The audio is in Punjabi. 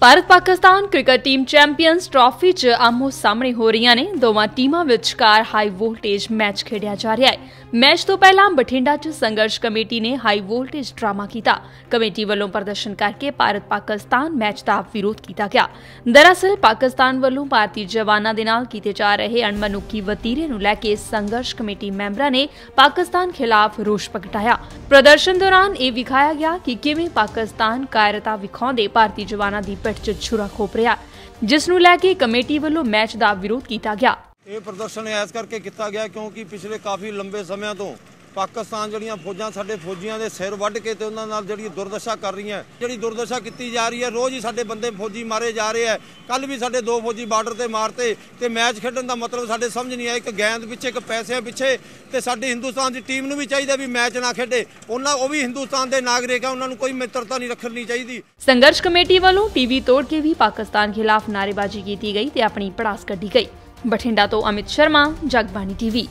Bharat Pakistan cricket team champions trophy 'ਚ ਆਮੋ ਸਾਹਮਣੇ ਹੋ ਰਹੀਆਂ ਨੇ। ਦੋਵਾਂ ਟੀਮਾਂ ਵਿਚਕਾਰ ਹਾਈ ਵੋਲਟੇਜ ਮੈਚ ਖੇਡਿਆ ਜਾ ਰਿਹਾ ਹੈ। ਮੈਚ ਤੋਂ ਪਹਿਲਾਂ ਬਠਿੰਡਾ 'ਚ ਸੰਘਰਸ਼ ਕਮੇਟੀ ਨੇ ਹਾਈ ਵੋਲਟੇਜ ਡਰਾਮਾ ਕੀਤਾ। ਕਮੇਟੀ ਵੱਲੋਂ ਪ੍ਰਦਰਸ਼ਨ ਕਰਕੇ ਭਾਰਤ ਪਾਕਿਸਤਾਨ ਮੈਚ ਦਾ ਵਿਰੋਧ ਕੀਤਾ ਗਿਆ। ਦਰਅਸਲ, ਪਾਕਿਸਤਾਨ ਵੱਲੋਂ ਭਾਰਤੀ ਜਵਾਨਾਂ ਦੇ ਨਾਲ ਕੀਤੇ ਜਾ ਰਹੇ ਅਣਮਨੁੱਖੀ ਵਤੀਰੇ ਨੂੰ ਲੈ ਕੇ ਸੰਘਰਸ਼ ਕਮੇਟੀ ਮੈਂਬਰਾਂ ਨੇ ਪਾਕਿਸਤਾਨ ਖਿਲਾਫ ਰੋਸ ਪ੍ਰਗਟਾਇਆ। ਪ੍ਰਦਰਸ਼ਨ ਦੌਰਾਨ ਇਹ ਵਿਖਾਇਆ ਗਿਆ ਕਿ ਕਿਵੇਂ ਪਾਕਿਸਤਾਨ ਕਾਇਰਤਾ ਵਿਖਾਉਂਦੇ ਭਾਰਤੀ ਜਵਾਨਾਂ ਦੀ ਪਿੱਠ 'ਚ ਛੁਰਾ ਖੋਪ ਰਿਹਾ। ਜਿਸ ਨੂੰ ਲੈ ਕੇ ਕਮੇਟੀ ਵੱਲੋਂ ਮੈਚ ਦਾ ਵਿਰੋਧ ਕੀਤਾ ਗਿਆ। ਇਹ ਪ੍ਰਦਰਸ਼ਨ ਇਸ ਕਰਕੇ ਕੀਤਾ ਗਿਆ ਕਿਉਂਕਿ ਪਿਛਲੇ ਕਾਫੀ ਲੰਬੇ ਸਮਿਆਂ ਤੋਂ ਪਾਕਿਸਤਾਨ ਜਿਹੜੀਆਂ ਫੌਜਾਂ ਸਾਡੇ ਫੌਜੀਆਂ ਦੇ ਸਿਰ ਵੱਢ ਕੇ ਤੇ ਉਹਨਾਂ ਨਾਲ ਜਿਹੜੀ ਦੁਰਦਸ਼ਾ ਕਰ ਰਹੀਆਂ, ਜਿਹੜੀ ਦੁਰਦਸ਼ਾ ਕੀਤੀ ਜਾ ਰਹੀ ਹੈ, ਰੋਜ਼ ਹੀ ਸਾਡੇ ਬੰਦੇ ਫੌਜੀ ਮਾਰੇ ਜਾ ਰਹੇ ਆ ਕੱਲ ਵੀ ਸਾਡੇ ਦੋ ਫੌਜੀ ਬਾਰਡਰ ਤੇ ਮਾਰਤੇ ਤੇ ਮੈਚ ਖੇਡਣ ਦਾ ਮਤਲਬ ਸਾਡੇ ਸਮਝ ਨਹੀਂ ਆਇਆ। ਇੱਕ ਗੇਂਦ ਪਿੱਛੇ, ਇੱਕ ਪੈਸਿਆਂ ਪਿੱਛੇ ਤੇ ਸਾਡੀ ਹਿੰਦੁਸਤਾਨ ਦੀ ਟੀਮ ਨੂੰ ਵੀ ਚਾਹੀਦਾ ਵੀ ਮੈਚ ਨਾ ਖੇਡੇ। ਉਹਨਾਂ, ਉਹ ਵੀ ਹਿੰਦੁਸਤਾਨ ਦੇ ਨਾਗਰਿਕ ਆ, ਉਹਨਾਂ ਨੂੰ ਕੋਈ ਮਿੱਤਰਤਾ ਨਹੀਂ ਰੱਖਣੀ ਚਾਹੀਦੀ। ਸੰਘਰਸ਼ ਕਮੇਟੀ ਵੱਲੋਂ ਟੀਵੀ ਤੋੜ ਕੇ ਵੀ ਪਾਕਿਸਤਾਨ ਖਿਲਾਫ ਨਾਅਰੇਬਾਜ਼ੀ ਕੀਤੀ ਗਈ ਤੇ ਆਪਣੀ ਪੜਾਸ ਕੱਢੀ ਗਈ। ਬਠਿੰਡਾ ਤੋਂ ਅਮਿਤ ਸ਼ਰਮਾ, ਜਗਬਾਣੀ ਟੀਵੀ।